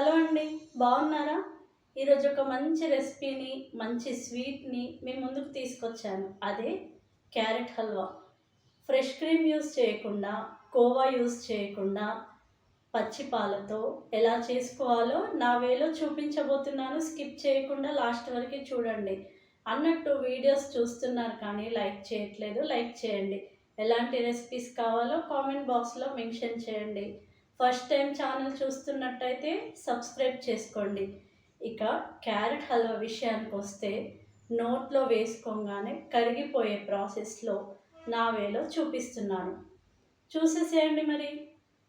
Hello అండి బాగున్నారా? ఈరోజు ఒక మంచి రెసిపీని మంచి స్వీట్ని మీ ముందుకు తీసుకొచ్చాను. అదే carrot halwa. Fresh cream use చేయకుండా కోవా యూస్ చేయకుండా పచ్చి పాలతో ఎలా చేసుకోవాలో నా వేలో చూపించబోతున్నాను. స్కిప్ చేయకుండా లాస్ట్ వరకు చూడండి. అన్నట్టు వీడియోస్ చూస్తున్నారు కానీ లైక్ చేయట్లేదు. లైక్ చేయండి. ఎలాంటి రెసిపీస్ కావాలో కామెంట్ బాక్స్లో మెన్షన్ చేయండి. ఫస్ట్ టైం ఛానల్ చూస్తున్నట్టయితే సబ్స్క్రైబ్ చేసుకోండి. ఇక క్యారెట్ హల్వా విషయానికి వస్తే నోట్లో వేసుకోగానే కరిగిపోయే ప్రాసెస్లో నా వేలో చూపిస్తున్నాను. చూసేసేయండి మరి.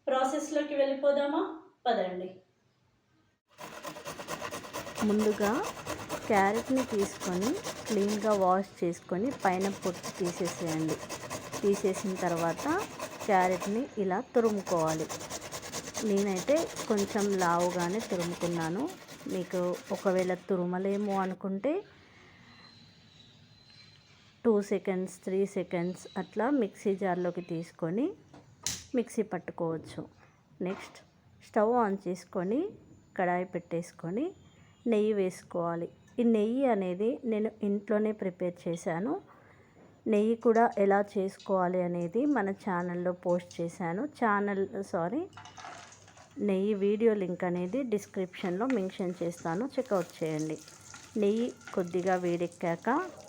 ప్రాసెస్లోకి వెళ్ళిపోదామా? పదండి. ముందుగా క్యారెట్ని తీసుకొని క్లీన్గా వాష్ చేసుకొని పైన పొట్టు తీసేసేయండి. తీసేసిన తర్వాత క్యారెట్ని ఇలా తురుముకోవాలి. నేనైతే కొంచెం లావుగానే తురుముకున్నాను. మీకు ఒకవేళ తురుమలేమో అనుకుంటే టూ సెకండ్స్ త్రీ సెకండ్స్ అట్లా మిక్సీ జార్లోకి తీసుకొని మిక్సీ పట్టుకోవచ్చు. నెక్స్ట్ స్టవ్ ఆన్ చేసుకొని కడాయి పెట్టేసుకొని నెయ్యి వేసుకోవాలి. ఈ నెయ్యి అనేది నేను ఇంట్లోనే ప్రిపేర్ చేశాను. నెయ్యి కూడా ఎలా చేసుకోవాలి అనేది మన ఛానల్లో పోస్ట్ చేశాను. ఛానల్ సారీ నెయ్యి వీడియో లింక్ అనేది డిస్క్రిప్షన్లో మెన్షన్ చేస్తాను. చెక్అవుట్ చేయండి. నెయ్యి కొద్దిగా వేడెక్కాక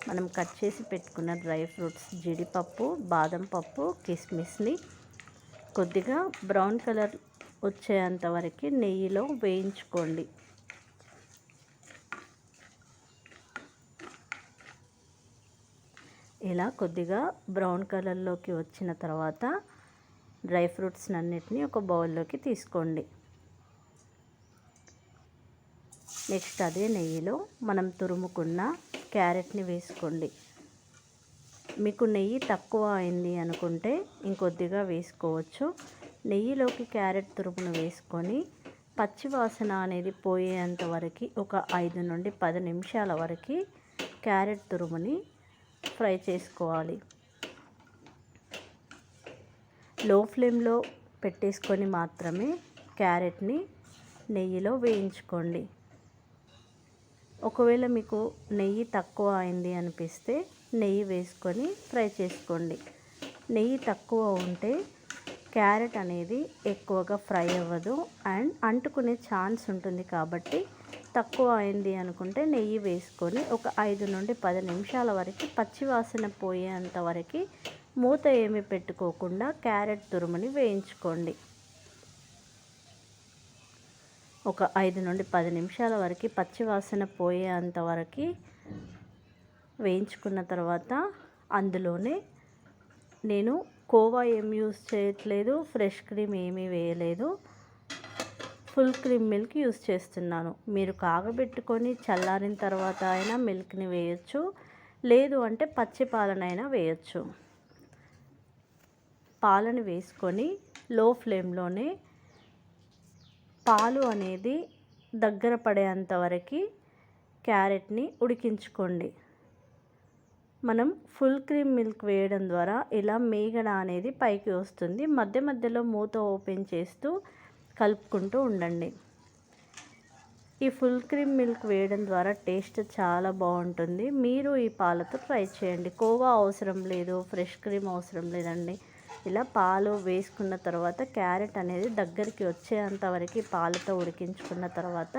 మనం కట్ చేసి పెట్టుకున్న డ్రై ఫ్రూట్స్ జీడిపప్పు బాదం పప్పు కిస్మిస్ని కొద్దిగా బ్రౌన్ కలర్ వచ్చేంత వరకు నెయ్యిలో వేయించుకోండి. ఇలా కొద్దిగా బ్రౌన్ కలర్లోకి వచ్చిన తర్వాత డ్రై ఫ్రూట్స్ అన్నిటిని ఒక బౌల్లోకి తీసుకోండి. నెక్స్ట్ అదే నెయ్యిలో మనం తురుముకున్న క్యారెట్ని వేసుకోండి. మీకు నెయ్యి తక్కువ అయింది అనుకుంటే ఇంకొద్దిగా వేసుకోవచ్చు. నెయ్యిలోకి క్యారెట్ తురుమును వేసుకొని పచ్చి వాసన అనేది పోయేంత వరకు ఒక ఐదు నుండి పది నిమిషాల వరకు క్యారెట్ తురుముని ఫ్రై చేసుకోవాలి. లో ఫ్లేమ్లో పెట్టేసుకొని మాత్రమే క్యారెట్ని నెయ్యిలో వేయించుకోండి. ఒకవేళ మీకు నెయ్యి తక్కువ అయింది అనిపిస్తే నెయ్యి వేసుకొని ఫ్రై చేసుకోండి. నెయ్యి తక్కువ ఉంటే క్యారెట్ అనేది ఎక్కువగా ఫ్రై అవ్వదు అండ్ అంటుకునే ఛాన్స్ ఉంటుంది కాబట్టి తక్కువ అయింది అనుకుంటే నెయ్యి వేసుకొని ఒక ఐదు నుండి పది నిమిషాల వరకు పచ్చివాసన పోయేంత వరకు మూత ఏమి పెట్టుకోకుండా క్యారెట్ తురుముని వేయించుకోండి. ఒక ఐదు నుండి పది నిమిషాల వరకు పచ్చివాసన పోయేంత వరకు వేయించుకున్న తర్వాత అందులోనే నేను కోవా ఏం యూస్ చేయట్లేదు ఫ్రెష్ క్రీమ్ ఏమీ వేయలేదు ఫుల్ క్రీమ్ మిల్క్ యూస్ చేస్తున్నాను. మీరు కాగబెట్టుకొని చల్లారిన తర్వాత అయినా మిల్క్ని వేయచ్చు లేదు అంటే పచ్చి పాలనైనా వేయచ్చు. పాలను వేసుకొని లో ఫ్లేమ్లోనే పాలు అనేది దగ్గర పడేంత వరకు క్యారెట్ని ఉడికించుకోండి. మనం ఫుల్ క్రీమ్ మిల్క్ వేయడం ద్వారా ఇలా మేగడ అనేది పైకి వస్తుంది. మధ్య మధ్యలో మూత ఓపెన్ చేస్తూ కలుపుకుంటూ ఉండండి. ఈ ఫుల్ క్రీమ్ మిల్క్ వేయడం ద్వారా టేస్ట్ చాలా బాగుంటుంది. మీరు ఈ పాలతో ట్రై చేయండి. కోవా అవసరం లేదు ఫ్రెష్ క్రీమ్ అవసరం లేదండి. ఇలా పాలు వేసుకున్న తర్వాత క్యారెట్ అనేది దగ్గరికి వచ్చేంత వరకు పాలతో ఉడికించుకున్న తర్వాత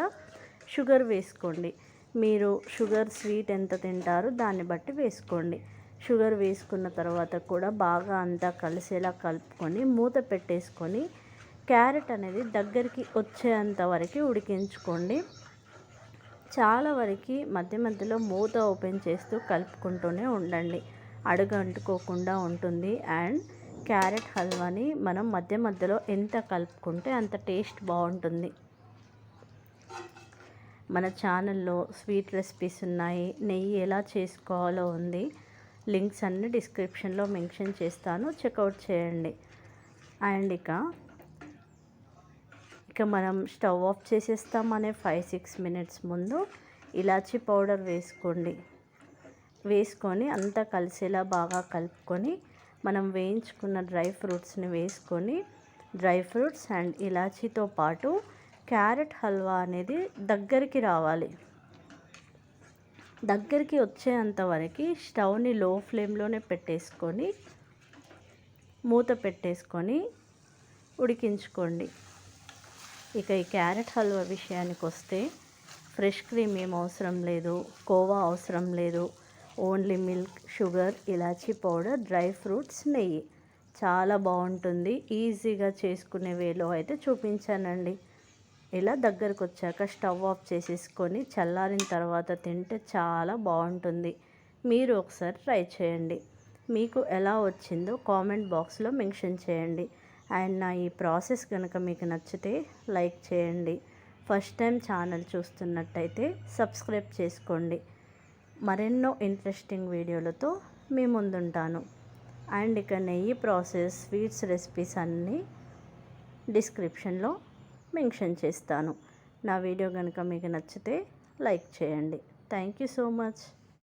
షుగర్ వేసుకోండి. మీరు షుగర్ స్వీట్ ఎంత తింటారో దాన్ని బట్టి వేసుకోండి. షుగర్ వేసుకున్న తర్వాత కూడా బాగా అంతా కలిసేలా కలుపుకొని మూత పెట్టేసుకొని క్యారెట్ అనేది దగ్గరికి వచ్చేంత వరకు ఉడికించుకోండి. చాలా వరకు మధ్య మధ్యలో మూత ఓపెన్ చేస్తూ కలుపుకుంటూనే ఉండండి. అడుగు అంటుకోకుండా ఉంటుంది. అండ్ క్యారెట్ హల్వాని మనం మధ్య మధ్యలో ఎంత కలుపుకుంటే అంత టేస్ట్ బాగుంటుంది. మన ఛానల్లో స్వీట్ రెసిపీస్ ఉన్నాయి. నెయ్యి ఎలా చేసుకోవాలో ఉంది. లింక్స్ అన్ని డిస్క్రిప్షన్లో మెన్షన్ చేస్తాను. చెక్అవుట్ చేయండి. అండ్ ఇక ఇక మనం స్టవ్ ఆఫ్ చేసేస్తామనే ఫైవ్ సిక్స్ మినిట్స్ ముందు ఇలాచీ పౌడర్ వేసుకోండి. వేసుకొని అంతా కలిసేలా బాగా కలుపుకొని మనం వేయించుకున్న డ్రై ఫ్రూట్స్ని వేసుకొని డ్రై ఫ్రూట్స్ అండ్ ఇలాచీతో పాటు క్యారెట్ హల్వా అనేది దగ్గరికి రావాలి. దగ్గరికి వచ్చేంత వరకు స్టవ్ని లో ఫ్లేమ్లోనే పెట్టేసుకొని మూత పెట్టేసుకొని ఉడికించుకోండి. ఇక ఈ క్యారెట్ హల్వా విషయానికి వస్తే ఫ్రెష్ క్రీమ్ ఏం అవసరం లేదు కోవా అవసరం లేదు only milk sugar elaichi powder dry fruits నెయ్యి. చాలా బాగుంటుంది. ఈజీగా చేసుకునే వేలో అయితే చూపించానండి. ఇలా దగ్గరకు వచ్చాక స్టవ్ ఆఫ్ చేసేసుకొని చల్లారిన తర్వాత తింటే చాలా బాగుంటుంది. మీరు ఒకసారి ట్రై చేయండి. మీకు ఎలా వచ్చిందో కామెంట్ బాక్స్లో మెన్షన్ చేయండి. అండ్ నా ఈ ప్రాసెస్ కనుక మీకు నచ్చితే లైక్ చేయండి. ఫస్ట్ టైం ఛానల్ చూస్తున్నట్టయితే సబ్స్క్రైబ్ చేసుకోండి. మరెన్నో ఇంట్రెస్టింగ్ వీడియోలతో మీ ముందుంటాను. అండ్ ఇక నెయ్యి ప్రాసెస్ స్వీట్స్ రెసిపీస్ అన్నీ డిస్క్రిప్షన్లో మెన్షన్ చేస్తాను. నా వీడియో కనుక మీకు నచ్చితే లైక్ చేయండి. Thank you so much.